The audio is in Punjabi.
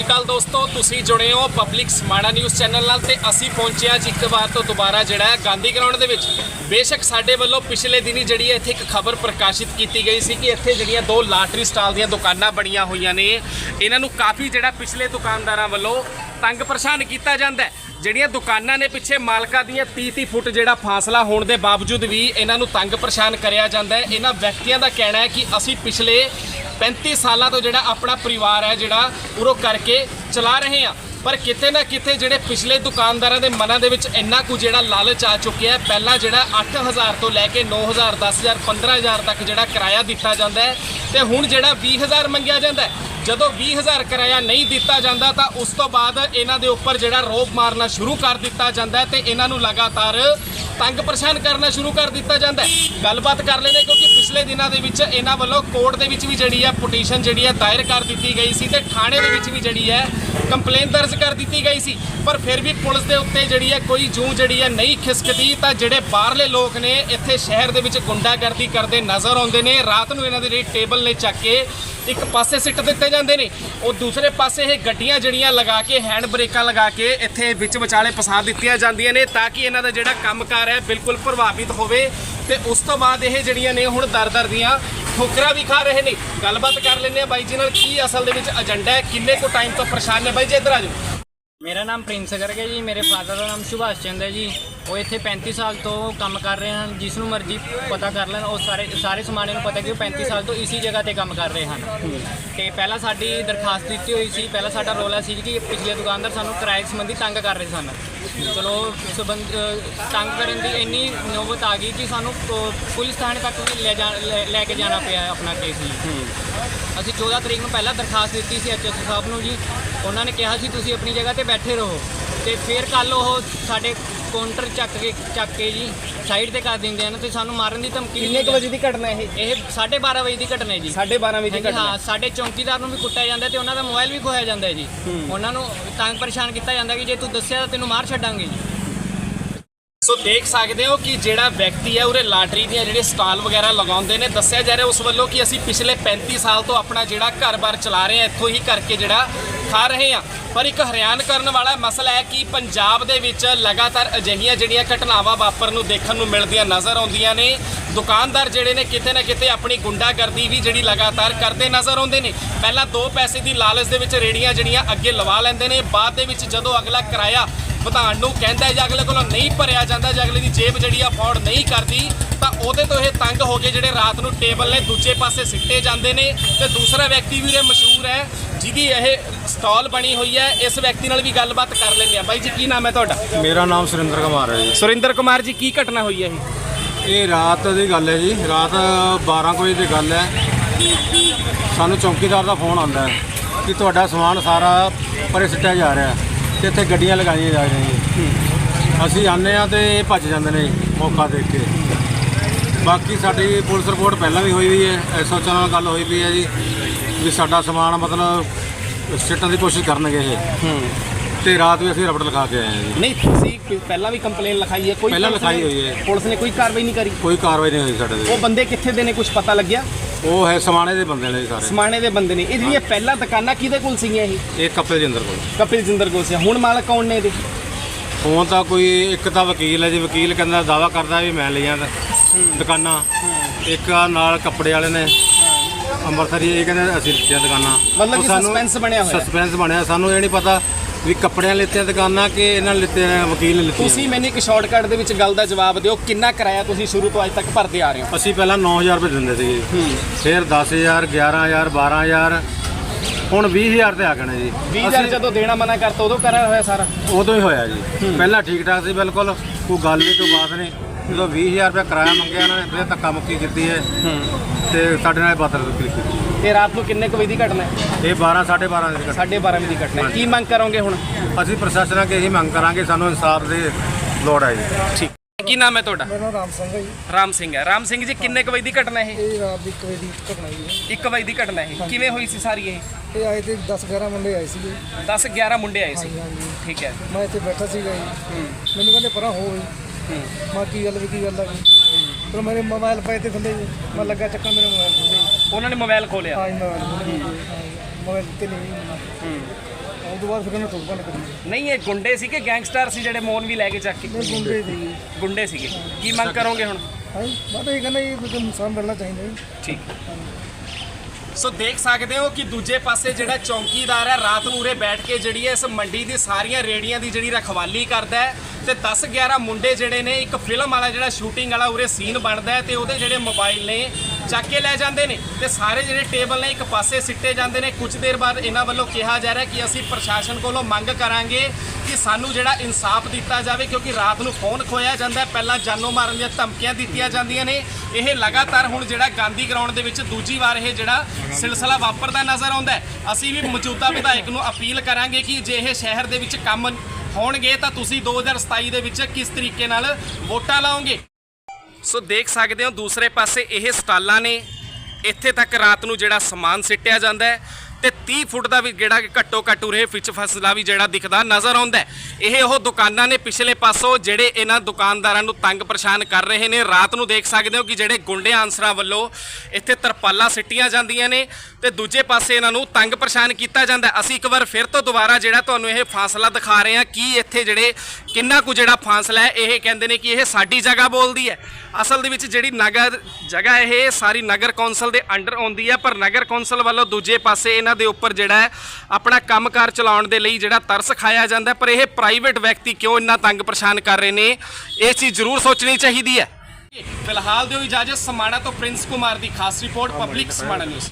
ਸਤਿ ਸ਼੍ਰੀ ਅਕਾਲ ਦੋਸਤੋ, ਤੁਸੀਂ ਜੁੜੇ ਹੋ ਪਬਲਿਕ ਸਮਾਣਾ ਨਿਊਜ਼ ਚੈਨਲ ਨਾਲ ਤੇ ਅਸੀਂ ਪਹੁੰਚੇ ਹਾਂ ਇੱਕ ਵਾਰ ਤੋਂ ਦੁਬਾਰਾ ਜਿਹੜਾ ਹੈ ਗਾਂਧੀ ਗਰਾਊਂਡ ਦੇ ਵਿੱਚ। ਬੇਸ਼ੱਕ ਸਾਡੇ ਵੱਲੋਂ ਪਿਛਲੇ ਦਿਨੀ ਜਿਹੜੀ ਹੈ ਇੱਥੇ ਇੱਕ ਖਬਰ ਪ੍ਰਕਾਸ਼ਿਤ ਕੀਤੀ ਗਈ ਸੀ ਕਿ ਇੱਥੇ ਜਿਹੜੀਆਂ ਦੋ ਲਾਟਰੀ ਸਟਾਲ ਦੀਆਂ ਦੁਕਾਨਾਂ ਬਣੀਆਂ ਹੋਈਆਂ ਨੇ। ਇਹਨਾਂ ਨੂੰ ਕਾਫੀ ਜਿਹੜਾ ਪਿਛਲੇ ਦੁਕਾਨਦਾਰਾਂ ਵੱਲੋਂ ਤੰਗ ਪਰੇਸ਼ਾਨ ਕੀਤਾ ਜਾਂਦਾ ਹੈ। ਜਿਹੜੀਆਂ ਦੁਕਾਨਾਂ ਨੇ ਪਿੱਛੇ ਮਾਲਕਾਂ ਦੀਆਂ 30-30 ਫੁੱਟ ਜਿਹੜਾ ਫਾਸਲਾ ਹੋਣ ਦੇ ਬਾਵਜੂਦ ਵੀ ਇਹਨਾਂ ਨੂੰ ਤੰਗ ਪਰੇਸ਼ਾਨ ਕਰਿਆ ਜਾਂਦਾ ਹੈ, ਇਹਨਾਂ ਵਿਅਕਤੀਆਂ ਦਾ ਕਹਿਣਾ ਹੈ ਕਿ ਅਸੀਂ ਪਿਛਲੇ 35 ਸਾਲਾਂ ਤੋਂ ਜਿਹੜਾ ਆਪਣਾ ਪਰਿਵਾਰ ਹੈ, ਜਿਹੜਾ ਉਰੋ ਕਰਕੇ ਚਲਾ ਰਹੇ ਹਾਂ। ਪਰ ਕਿਤੇ ਨਾ ਕਿਤੇ ਜਿਹੜੇ ਪਿਛਲੇ ਦੁਕਾਨਦਾਰਾਂ ਦੇ ਮਨਾਂ ਦੇ ਵਿੱਚ ਇੰਨਾ ਕੁ ਜਿਹੜਾ ਲਾਲਚ ਆ ਚੁੱਕਿਆ ਹੈ, ਪਹਿਲਾਂ ਜਿਹੜਾ 8000 ਤੋਂ ਲੈ ਕੇ 9000 10000 15000 ਤੱਕ ਜਿਹੜਾ ਕਿਰਾਇਆ ਦਿੱਤਾ ਜਾਂਦਾ ਹੈ ਤੇ ਹੁਣ ਜਿਹੜਾ 20000 ਮੰਗਿਆ ਜਾਂਦਾ ਹੈ ਜਦੋਂ 20000 ਕਿਰਾਇਆ ਨਹੀਂ ਦਿੱਤਾ ਜਾਂਦਾ ਤਾਂ ਉਸ ਤੋਂ ਬਾਅਦ ਇਹਨਾਂ ਦੇ ਉੱਪਰ ਜਿਹੜਾ ਰੋਪ ਮਾਰਨਾ ਸ਼ੁਰੂ ਕਰ ਦਿੱਤਾ ਜਾਂਦਾ ਹੈ ਤੇ ਇਹਨਾਂ ਨੂੰ ਲਗਾਤਾਰ ਤੰਗ ਪਰੇਸ਼ਾਨ ਕਰਨਾ ਸ਼ੁਰੂ ਕਰ ਦਿੱਤਾ ਜਾਂਦਾ ਗੱਲਬਾਤ ਕਰ ਲੈਣੇ ਕਿਉਂਕਿ ਪਿਛਲੇ ਦਿਨਾਂ ਦੇ ਵਿੱਚ ਇਹਨਾਂ ਵੱਲੋਂ ਕੋਰਟ ਦੇ ਵਿੱਚ ਵੀ ਜਿਹੜੀ ਹੈ ਪਟੀਸ਼ਨ ਜਿਹੜੀ ਹੈ ਦਾਇਰ ਕਰ ਦਿੱਤੀ ਗਈ ਸੀ ਤੇ ਥਾਣੇ ਦੇ ਵਿੱਚ ਵੀ ਜਿਹੜੀ ਹੈ ਕੰਪਲੇਨ ਦਰਜ ਕਰ ਦਿੱਤੀ ਗਈ ਸੀ। ਪਰ ਫਿਰ ਵੀ ਪੁਲਿਸ ਦੇ ਉੱਤੇ ਜਿਹੜੀ ਹੈ ਕੋਈ ਜੂੰ ਜਿਹੜੀ ਹੈ ਨਹੀਂ ਖਿਸਕਦੀ, ਤਾਂ ਜਿਹੜੇ ਬਾਹਰਲੇ ਲੋਕ ਨੇ ਇੱਥੇ ਸ਼ਹਿਰ ਦੇ ਵਿੱਚ ਗੁੰਡਾਗਰਦੀ ਕਰਦੇ ਨਜ਼ਰ ਆਉਂਦੇ ਨੇ। ਰਾਤ ਨੂੰ ਇਹਨਾਂ ਦੇ ਜਿਹੜੇ ਟੇਬਲ ਨੇ ਚੱਕ ਕੇ ਇੱਕ ਪਾਸੇ ਸਿੱਟ ਦਿੱਤੇ ਜਾਂਦੇ ਨੇ। ਉਹ ਦੂਸਰੇ ਪਾਸੇ ਇਹ ਗੱਡੀਆਂ ਜਿਹੜੀਆਂ ਲਗਾ ਕੇ, ਹੈਂਡ ਬ੍ਰੇਕਾਂ ਲਗਾ ਕੇ ਇੱਥੇ ਵਿੱਚ ਵਿਚਾਲੇ ਫਸਾ ਦਿੱਤੀਆਂ ਜਾਂਦੀਆਂ ਨੇ ਤਾਂ ਕਿ ਇਹਨਾਂ ਦਾ ਜਿਹੜਾ ਕੰਮਕਾਰ ਹੈ ਬਿਲਕੁਲ ਪ੍ਰਭਾਵਿਤ ਹੋਵੇ। ਤੇ ਉਸ ਤੋਂ ਬਾਅਦ ਇਹ ਜਿਹੜੀਆਂ ਨੇ ਹੁਣ ਦਰ-ਦਰ ਦੀਆਂ ਠੋਕਰਾਂ ਵੀ ਖਾ ਰਹੇ ਨੇ। ਗੱਲਬਾਤ ਕਰ ਲੈਂਦੇ ਆ ਬਾਈ ਜੀ ਨਾਲ, ਕੀ ਅਸਲ ਦੇ ਵਿੱਚ ਏਜੰਡਾ ਹੈ, ਕਿੰਨੇ ਕੁ ਟਾਈਮ ਤੋਂ ਪਰੇਸ਼ਾਨ ਨੇ ਬਾਈ ਜੀ ਇੱਧਰ ਆ ਜਾਓ। ਮੇਰਾ ਨਾਮ ਪ੍ਰਿੰਸ ਗਰਗ ਹੈ ਜੀ, ਮੇਰੇ ਫਾਦਰ ਦਾ ਨਾਮ ਸੁਭਾਸ਼ ਚੰਦ ਹੈ ਜੀ। ਉਹ ਇੱਥੇ 35 ਸਾਲ ਤੋਂ ਕੰਮ ਕਰ ਰਹੇ ਹਨ ਜਿਸ ਨੂੰ ਮਰਜ਼ੀ ਪਤਾ ਕਰ ਲੈਣ, ਉਹ ਸਾਰੇ ਸਾਰੇ ਸਮਾਣੇ ਨੂੰ ਪਤਾ ਕਿ ਉਹ 35 ਸਾਲ ਤੋਂ ਇਸੀ ਜਗ੍ਹਾ ਤੇ ਕੰਮ ਕਰ ਰਹੇ ਹਨ। ਤੇ ਪਹਿਲਾਂ ਸਾਡੀ ਦਰਖਾਸਤ ਦਿੱਤੀ ਹੋਈ ਸੀ, ਪਹਿਲਾਂ ਸਾਡਾ ਰੋਲਾ ਸੀ ਕਿ ਪਿਛਲੇ ਦੁਕਾਨਦਾਰ ਸਾਨੂੰ ਕਿਰਾਏ ਸੰਬੰਧੀ ਤੰਗ ਕਰ ਰਹੇ ਸਨ। ਚਲੋ ਸੰਬੰਧ ਤੰਗ ਕਰਨ ਦੀ ਇੰਨੀ ਨੌਬਤ ਆ ਗਈ ਕਿ ਸਾਨੂੰ ਅ, ਪੁਲਿਸ ਥਾਣੇ ਤੱਕ ਵੀ ਲੈ ਜਾ ਲੈ- ਲੈ ਕੇ ਜਾਣਾ ਪਿਆ ਆਪਣਾ ਕੇਸ ਜੀ। ਅਸੀਂ 14 ਤਰੀਕ ਨੂੰ ਪਹਿਲਾਂ ਦਰਖਾਸਤ ਦਿੱਤੀ ਸੀ ਐਚਐਸ ਸਾਹਿਬ ਨੂੰ ਜੀ। ਉਹਨਾਂ ਨੇ ਕਿਹਾ ਸੀ ਤੁਸੀਂ ਆਪਣੀ ਜਗ੍ਹਾ ਤੇ ਬੈਠੇ ਰਹੋ। ਤੇ ਫਿਰ ਕੱਲ ਉਹ ਸਾਡੇ ਕਾਊਂਟਰ ਚੱਕ ਕੇ ਚੱਕ ਕੇ ਜੀ ਸਾਈਡ ਤੇ ਕਰ ਦਿੰਦੇ ਹਨ ਤੇ ਸਾਨੂੰ ਮਾਰਨ ਦੀ ਧਮਕੀ ਕਿੰਨੇ ਕੁ ਵਜੇ ਦੀ ਘਟਨਾ ਇਹ? ਇਹ 12:30 ਵਜੇ ਦੀ ਘਟਨਾ ਹੈ ਜੀ। 12:30 ਵਜੇ ਦੀ ਘਟਨਾ ਹਾਂ ਸਾਡੇ ਚੌਂਕੀਦਾਰ ਨੂੰ ਵੀ ਕੁੱਟਿਆ ਜਾਂਦਾ ਤੇ ਉਹਨਾਂ ਦਾ ਮੋਬਾਈਲ ਵੀ ਖੋਇਆ ਜਾਂਦਾ ਹੈ ਜੀ। ਉਹਨਾਂ ਨੂੰ ਤੰਗ ਪਰੇਸ਼ਾਨ ਕੀਤਾ ਜਾਂਦਾ ਕਿ ਜੇ ਤੂੰ ਦੱਸਿਆ ਤਾਂ ਤੈਨੂੰ ਮਾਰ ਛੱਡਾਂਗੇ ਜੀ। ਸੋ ਦੇਖ ਸਕਦੇ ਹੋ ਕਿ ਜਿਹੜਾ ਵਿਅਕਤੀ ਹੈ, ਉਰੇ ਲਾਟਰੀ ਦੀਆਂ ਜਿਹੜੇ ਸਟਾਲ ਵਗੈਰਾ ਲਗਾਉਂਦੇ ਨੇ, ਦੱਸਿਆ ਜਾ ਰਿਹਾ ਉਸ ਵੱਲੋਂ ਕਿ ਅਸੀਂ ਪਿਛਲੇ 35 ਸਾਲ ਤੋਂ ਆਪਣਾ ਜਿਹੜਾ ਘਰ-ਬਾਰ ਚਲਾ ਰਹੇ ਹਾਂ, ਇੱਥੋਂ ਹੀ ਕਰਕੇ ਜਿਹੜਾ ਖਾ ਰਹੇ ਹਾਂ। ਪਰ ਇੱਕ ਹੈਰਾਨ ਕਰਨ ਵਾਲਾ ਮਸਲਾ ਹੈ ਕਿ ਪੰਜਾਬ ਦੇ ਵਿੱਚ ਲਗਾਤਾਰ ਅਜਿਹੀਆਂ ਜਿਹੜੀਆਂ ਘਟਨਾਵਾਂ ਵਾਪਰ ਨੂੰ ਦੇਖਣ ਨੂੰ ਮਿਲਦੀਆਂ ਨਜ਼ਰ ਆਉਂਦੀਆਂ ਨੇ। ਦੁਕਾਨਦਾਰ ਜਿਹੜੇ ਨੇ, ਕਿਤੇ ਨਾ ਕਿਤੇ ਆਪਣੀ ਗੁੰਡਾਗਰਦੀ ਵੀ ਜਿਹੜੀ ਲਗਾਤਾਰ ਕਰਦੇ ਨਜ਼ਰ ਆਉਂਦੇ ਨੇ। ਪਹਿਲਾਂ 2 ਪੈਸੇ ਦੀ ਲਾਲਚ ਦੇ ਵਿੱਚ ਰੇੜੀਆਂ ਜਿਹੜੀਆਂ ਅੱਗੇ ਲਵਾ ਲੈਂਦੇ ਨੇ। ਬਾਅਦ ਦੇ ਵਿੱਚ ਜਦੋਂ ਅਗਲਾ ਕਿਰਾਇਆ ਵਧਾਉਣ ਨੂੰ ਕਹਿੰਦਾ ਜਾਂ ਅਗਲੇ ਕੋਲੋਂ ਨਹੀਂ ਭਰਿਆ ਜਾਂਦਾ ਜਾਂ ਅਗਲੇ ਦੀ ਜੇਬ ਜਿਹੜੀ ਅਫੋਰਡ ਨਹੀਂ ਕਰਦੀ ਤਾਂ ਉਹਦੇ ਤੋਂ ਇਹ ਤੰਗ ਹੋ ਕੇ ਜਿਹੜੇ ਰਾਤ ਨੂੰ ਟੇਬਲ ਨੇ ਦੂਜੇ ਪਾਸੇ ਸਿੱਟੇ ਜਾਂਦੇ ਨੇ ਤੇ ਦੂਸਰਾ ਵਿਅਕਤੀ ਵੀ ਇਹ ਮਸ਼ਹੂਰ ਹੈ ਜਿਹਦੀ ਇਹ ਸਟਾਲ ਬਣੀ ਹੋਈ ਹੈ ਇਸ ਵਿਅਕਤੀ ਨਾਲ ਵੀ ਗੱਲਬਾਤ ਕਰ ਲੈਂਦੇ ਆ ਬਾਈ ਜੀ ਕੀ ਨਾਮ ਹੈ ਤੁਹਾਡਾ? ਮੇਰਾ ਨਾਮ ਸੁਰਿੰਦਰ ਕੁਮਾਰ ਹੈ ਜੀ। ਸੁਰਿੰਦਰ ਕੁਮਾਰ ਜੀ ਕੀ ਘਟਨਾ ਹੋਈ ਹੈ ਇਹ? ਇਹ ਰਾਤ ਦੀ ਗੱਲ ਹੈ ਜੀ। ਰਾਤ 12 ਕੁ ਵਜੇ ਦੀ ਗੱਲ ਹੈ। ਸਾਨੂੰ ਚੌਕੀਦਾਰ ਦਾ ਫੋਨ ਆਉਂਦਾ ਹੈ ਕਿ ਤੁਹਾਡਾ ਸਮਾਨ ਸਾਰਾ ਪਰੇ ਸਿੱਟਿਆ ਜਾ ਰਿਹਾ ਹੈ। ਤੇ ਇੱਥੇ ਗੱਡੀਆਂ ਲਗਾਈਆਂ ਜਾ ਰਹੀਆਂ ਜੀ। ਅਸੀਂ ਆਨੇ ਆ ਤੇ ਇਹ ਭੱਜ ਜਾਂਦੇ ਨੇ ਜੀ, ਮੌਕਾ ਦੇਖ ਕੇ। ਬਾਕੀ ਸਾਡੀ ਪੁਲਿਸ ਰਿਪੋਰਟ ਪਹਿਲਾਂ ਵੀ ਹੋਈ ਹੋਈ ਹੈ ਐਸਓਚਓ ਨਾਲ ਗੱਲ ਹੋਈ ਵੀ ਹੈ ਜੀ ਵੀ ਸਾਡਾ ਸਮਾਨ ਮਤਲਬ ਸਿੱਟਣ ਦੀ ਕੋਸ਼ਿਸ਼ ਕਰਨਗੇ ਇਹ। ਤੇ ਰਾਤ ਵੀ ਅਸੀਂ ਰਬੜ ਲਿਖਾ ਕੇ ਆਏ ਹਾਂ ਜੀ। ਨਹੀਂ ਤੁਸੀਂ ਪਹਿਲਾਂ ਵੀ ਕੰਪਲੇਨ ਲਿਖਾਈ ਹੈ ਕੋਈ ਪਹਿਲਾਂ ਪੁਲਿਸ ਨੇ- ਲਿਖਾਈ ਹੋਈ ਹੈ। ਪੁਲਿਸ ਨੇ ਕੋਈ ਕਾਰਵਾਈ ਨਹੀਂ ਕਰੀ? ਕੋਈ ਕਾਰਵਾਈ ਨਹੀਂ ਹੋਈ ਸਾਡੇ ਉਹ ਤੇ ਬੰਦੇ ਕਿੱਥੇ ਦੇ ਨੇ ਕੁਝ ਪਤਾ ਲੱਗਿਆ? ਉਹ ਹੈ ਸਮਾਣੇ ਦੇ ਬੰਦੇ ਨੇ ਸਾਰੇ। ਸਮਾਣੇ ਦੇ ਬੰਦੇ ਨੇ। ਇਹ ਜਿਹੜੀਆਂ ਪਹਿਲਾਂ ਦੁਕਾਨਾਂ ਕਿਹਦੇ ਕੋਲ ਸੀਗੀਆਂ ਇਹ? ਇਹ ਕਪੜੇ ਦੇ ਅੰਦਰ ਕੋਲ। ਕਪਿਲ ਜਿੰਦਰ ਕੋਲ ਸੀ। ਹੁਣ ਮਾਲਕ ਕੌਣ ਨੇ ਇਹਦੇ? ਫੋਨ ਤਾਂ ਕੋਈ ਇੱਕ ਤਾਂ ਵਕੀਲ ਹੈ ਜੀ। ਵਕੀਲ ਕਹਿੰਦਾ ਦਾਵਾ ਕਰਦਾ ਵੀ ਮੈਂ ਲਈਆਂ ਦੁਕਾਨਾਂ। ਇੱਕ ਆ ਨਾਲ ਕੱਪੜੇ ਵਾਲੇ ਨੇ। ਅੰਮ੍ਰਿਤਸਰੀ ਇਹ ਕਹਿੰਦੇ ਅਸੀਂ ਲਿੱਤੀਆਂ ਦੁਕਾਨਾਂ। ਮਤਲਬ ਕਿ suspense ਬਣਿਆ ਹੋਇਆ। suspense ਬਣਿਆ। ਸਾਨੂੰ ਇਹ ਨਹੀਂ ਪਤਾ ਵੀ ਕੱਪੜਿਆਂ ਲਿੱਤੀਆਂ ਦੁਕਾਨਾਂ ਕਿ ਇਹਨਾਂ ਲਿੱਤੀਆਂ ਵਕੀਲ ਨੇ ਲਿੱਤੀਆਂ? ਤੁਸੀਂ ਮੈਨੂੰ ਇੱਕ ਸ਼ਾਰਟਕਟ ਦੇ ਵਿੱਚ ਗੱਲ ਦਾ ਜਵਾਬ ਦਿਓ ਕਿੰਨਾ ਕਿਰਾਇਆ ਤੁਸੀਂ ਸ਼ੁਰੂ ਤੋਂ ਅੱਜ ਤੱਕ ਭਰਦੇ ਆ ਰਹੇ ਹੋ? ਅਸੀਂ ਪਹਿਲਾਂ 9000 ਰੁਪਏ ਦਿੰਦੇ ਸੀਗੇ ਫਿਰ 10000 11000 12000 ਹੁਣ 20000 ਤੇ ਆ ਗਏ ਨੇ ਜੀ। 20000 ਜਦੋਂ ਦੇਣਾ ਮਨਾ ਕਰਤਾ ਉਦੋਂ ਕਰਿਆ ਹੋਇਆ ਸਾਰਾ? ਉਦੋਂ ਹੀ ਹੋਇਆ ਜੀ। ਪਹਿਲਾਂ ਠੀਕ ਠਾਕ ਸੀ ਬਿਲਕੁਲ ਕੋਈ ਗੱਲ ਨਹੀਂ ਕੋਈ ਬਾਤ ਨਹੀਂ। ਜਦੋਂ 20000 ਰੁਪਏ ਕਿਰਾਇਆ ਮੰਗਿਆ ਇਹਨਾਂ ਨੇ ਫਿਰ ਧੱਕਾ ਮੁੱਕੀ ਕੀਤੀ ਹੈ। ਤੇ ਸਾਡੇ ਨਾਲ ਬਾਤਲ ਕੀਤੀ। ਤੇ ਰਾਤ ਨੂੰ ਕਿੰਨੇ ਕੁ ਵਜੇ ਦੀ ਘਟਨਾ ਹੈ? ਇਹ 12 12:30 ਦੀ ਘਟਨਾ। 12:30 ਵਜੇ ਦੀ ਘਟਨਾ। ਹੈ ਕੀ ਮੰਗ ਕਰੋਗੇ ਹੁਣ? ਅਸੀਂ ਪ੍ਰਸ਼ਾਸਨ ਅੱਗੇ ਇਹੀ ਮੰਗ ਕਰਾਂਗੇ ਸਾਨੂੰ ਇਨਸਾਫ ਦੀ ਲੋੜ ਹੈ ਜੀ। ਠੀਕ। ਕੀ ਨਾਮ ਹੈ ਤੁਹਾਡਾ? ਮੇਰਾ ਨਾਮ ਰਾਮ ਸਿੰਘ ਹੈ ਜੀ। ਰਾਮ ਸਿੰਘ ਹੈ। ਰਾਮ ਸਿੰਘ ਜੀ ਕਿੰਨੇ ਕੁ ਵਜੇ ਦੀ ਘਟਨਾ ਇਹ? ਇਹ ਰਾਤ ਦੀ ਇੱਕ ਵਜੇ ਦੀ ਘਟਨਾ ਜੀ। 1 ਵਜੇ ਦੀ ਘਟਨਾ ਇਹ। ਕਿਵੇਂ ਹੋਈ ਸੀ ਸਾਰੀ ਇਹ? ਇਹ ਆਏ ਤੇ 10 11 ਮੁੰਡੇ ਆਏ ਸੀਗੇ। 10 11 ਮੁੰਡੇ ਆਏ ਸੀ। ਹਾਂਜੀ ਠੀਕ ਹੈ। ਮੈਂ ਇੱਥੇ ਬੈਠਾ ਸੀਗਾ ਜੀ। ਮੈਨੂੰ ਕਹਿੰਦੇ ਪਰਾਂ ਹੋ ਗਈ ਮੈਂ ਕੀ ਗੱਲ ਵੀ ਕੀ ਗੱਲ ਆ ਫਿਰ ਮੇਰੇ ਮੋਬਾਈਲ ਪਏ ਤੇ ਥੱਲੇ ਜੀ। ਮੈਂ ਲੱਗਾ ਚੱਕਾ ਮੇਰੇ ਮੋਬਾਈਲ ਥੱਲੇ ਉਹਨਾਂ ਨੇ ਮੋਬਾਈਲ ਖੋਲਿਆ ਹਾਂ ਜੀ ਮੋਬਾਈਲ ਥੱਲੇ ਮੋਬਾਈਲ ਤੇ ਨਹੀਂ ਤੋਂ ਬਾਅਦ ਫਿਰ ਉਹਨਾਂ ਭੰਨ ਕਰੀ ਨਹੀਂ ਇਹ ਗੁੰਡੇ ਸੀ ਕਿ ਗੈਂਗਸਟਰ ਸੀ ਜਿਹੜੇ ਮੋਨ ਵੀ ਲੈ ਕੇ ਚੱਕ ਕੇ। ਇਹ ਗੁੰਡੇ ਸੀ ਗੁੰਡੇ ਸੀਗੇ। ਕੀ ਮੰਗ ਕਰੋਗੇ ਹੁਣ? ਹਾਂ ਮੈਂ ਤਾਂ ਇਹ ਕਹਿੰਦਾ ਜੀ ਕਿ ਇਨਸਾਨ ਮਿਲਣਾ ਚਾਹੀਦਾ ਜੀ। ਠੀਕ। ਸੋ ਦੇਖ ਸਕਦੇ ਹੋ ਕਿ ਦੂਜੇ ਪਾਸੇ ਜਿਹੜਾ ਚੌਂਕੀਦਾਰ ਹੈ ਰਾਤ ਨੂੰ ਉਰੇ ਬੈਠ ਕੇ ਜਿਹੜੀ ਹੈ ਇਸ ਮੰਡੀ ਦੀ ਸਾਰੀਆਂ ਰੇੜੀਆਂ ਦੀ ਜਿਹੜੀ ਰਖਵਾਲੀ ਕਰਦਾ ਹੈ ਤੇ 10 11 ਮੁੰਡੇ ਜਿਹੜੇ ਨੇ ਇੱਕ ਫਿਲਮ ਵਾਲਾ ਜਿਹੜਾ ਸ਼ੂਟਿੰਗ ਵਾਲਾ ਉਰੇ ਸੀਨ ਬਣਦਾ ਹੈ ਤੇ ਉਹਦੇ ਜਿਹੜੇ ਮੋਬਾਈਲ ਨੇ ਚੱਕ ਕੇ ਲੈ ਜਾਂਦੇ ਨੇ ਤੇ ਸਾਰੇ ਜਿਹੜੇ ਟੇਬਲ ਨੇ ਇੱਕ ਪਾਸੇ ਸਿੱਟੇ ਜਾਂਦੇ ਨੇ। ਕੁਝ ਦੇਰ ਬਾਅਦ ਇਹਨਾਂ ਵੱਲੋਂ ਕਿਹਾ ਜਾ ਰਿਹਾ ਕਿ ਅਸੀਂ ਪ੍ਰਸ਼ਾਸਨ ਕੋਲੋਂ ਮੰਗ ਕਰਾਂਗੇ ਕਿ ਸਾਨੂੰ ਜਿਹੜਾ ਇਨਸਾਫ ਦਿੱਤਾ ਜਾਵੇ, ਕਿਉਂਕਿ ਰਾਤ ਨੂੰ ਫੋਨ ਖੋਇਆ ਜਾਂਦਾ ਪਹਿਲਾਂ ਜਾਨੋਂ ਮਾਰਨ ਦੀਆਂ ਧਮਕੀਆਂ ਦਿੱਤੀਆਂ ਜਾਂਦੀਆਂ ਨੇ। ਇਹ ਲਗਾਤਾਰ ਹੁਣ ਜਿਹੜਾ ਗਾਂਧੀ ਗਰਾਊਂਡ ਦੇ ਵਿੱਚ ਦੂਜੀ ਵਾਰ ਇਹ ਜਿਹੜਾ ਸਿਲਸਿਲਾ ਵਾਪਰਦਾ ਨਜ਼ਰ ਆਉਂਦਾ ਅਸੀਂ ਵੀ ਮੌਜੂਦਾ ਵਿਧਾਇਕ ਨੂੰ ਅਪੀਲ ਕਰਾਂਗੇ ਕਿ ਜੇ ਇਹ ਸ਼ਹਿਰ ਦੇ ਵਿੱਚ ਕੰਮ ਹੋਣਗੇ, ਤਾਂ ਤੁਸੀਂ 2027 ਦੇ ਵਿੱਚ ਕਿਸ ਤਰੀਕੇ ਨਾਲ ਵੋਟਾਂ ਲਾਓਗੇ? ਸੋ ਦੇਖ ਸਕਦੇ ਹੋ ਦੂਸਰੇ ਪਾਸੇ ਇਹ ਸਟਾਲਾਂ ਨੇ। ਇੱਥੇ ਤੱਕ ਰਾਤ ਨੂੰ ਜਿਹੜਾ ਸਮਾਨ ਸਿੱਟਿਆ ਜਾਂਦਾ ਹੈ। ਤੇ 30 ਫੁੱਟ ਦਾ ਵੀ ਜਿਹੜਾ ਘੱਟੋ ਘੱਟ ਉਰੇ ਵਿੱਚ ਫਸਲਾ ਵੀ ਜਿਹੜਾ ਦਿਖਦਾ, ਨਜ਼ਰ ਆਉਂਦਾ ਇਹ ਉਹ ਦੁਕਾਨਾਂ ਨੇ ਪਿਛਲੇ ਪਾਸੋਂ ਜਿਹੜੇ ਇਹਨਾਂ ਦੁਕਾਨਦਾਰਾਂ ਨੂੰ ਤੰਗ ਪਰੇਸ਼ਾਨ ਕਰ ਰਹੇ ਨੇ। ਰਾਤ ਨੂੰ ਦੇਖ ਸਕਦੇ ਹੋ ਕਿ ਜਿਹੜੇ ਗੁੰਡੇ ਆਂਸਰਾਂ ਵੱਲੋਂ ਇੱਥੇ ਤਰਪਾਲਾਂ ਸਿੱਟੀਆਂ ਜਾਂਦੀਆਂ ਨੇ ਤੇ ਦੂਜੇ ਪਾਸੇ ਇਹਨਾਂ ਨੂੰ ਤੰਗ ਪਰੇਸ਼ਾਨ ਕੀਤਾ ਜਾਂਦਾ ਅਸੀਂ ਇੱਕ ਵਾਰ ਫਿਰ ਤੋਂ ਦੁਬਾਰਾ ਜਿਹੜਾ ਤੁਹਾਨੂੰ ਇਹ ਫਾਸਲਾ ਦਿਖਾ ਰਹੇ ਹਾਂ ਕਿ ਇੱਥੇ ਜਿਹੜੇ ਕਿੰਨਾ ਕੁ ਜਿਹੜਾ ਫਾਸਲਾ ਹੈ, ਇਹ ਕਹਿੰਦੇ ਨੇ ਕਿ ਇਹ ਸਾਡੀ ਜਗ੍ਹਾ ਬੋਲਦੀ ਹੈ। ਅਸਲ ਦੇ ਵਿੱਚ ਜਿਹੜੀ ਨਗਰ ਜਗ੍ਹਾ ਇਹ ਸਾਰੀ ਨਗਰ ਕੌਂਸਲ ਦੇ ਅੰਡਰ ਆਉਂਦੀ ਹੈ, ਪਰ ਨਗਰ ਕੌਂਸਲ ਵੱਲੋਂ ਦੂਜੇ ਪਾਸੇ ਇਹਨਾਂ ਦੇ ਉੱਪਰ ਜਿਹੜਾ ਹੈ ਆਪਣਾ ਕੰਮਕਾਰ ਚਲਾਉਣ ਦੇ ਲਈ ਜਿਹੜਾ ਤਰਸ ਖਾਇਆ ਜਾਂਦਾ ਹੈ, ਪਰ ਇਹ ਪ੍ਰਾਈਵੇਟ ਵਿਅਕਤੀ ਕਿਉਂ ਇੰਨਾ ਤੰਗ ਪਰੇਸ਼ਾਨ ਕਰ ਰਹੇ ਨੇ? ਇਹ ਚੀਜ਼ ਜ਼ਰੂਰ ਸੋਚਣੀ ਚਾਹੀਦੀ ਹੈ। ਫਿਲਹਾਲ ਦਿਓ ਇਜਾਜ਼ਤ ਸਮਾਣਾ ਤੋਂ ਪ੍ਰਿੰਸ ਕੁਮਾਰ ਦੀ ਖਾਸ ਰਿਪੋਰਟ ਪਬਲਿਕ ਸਮਾਣਾ ਨਿਊਜ਼।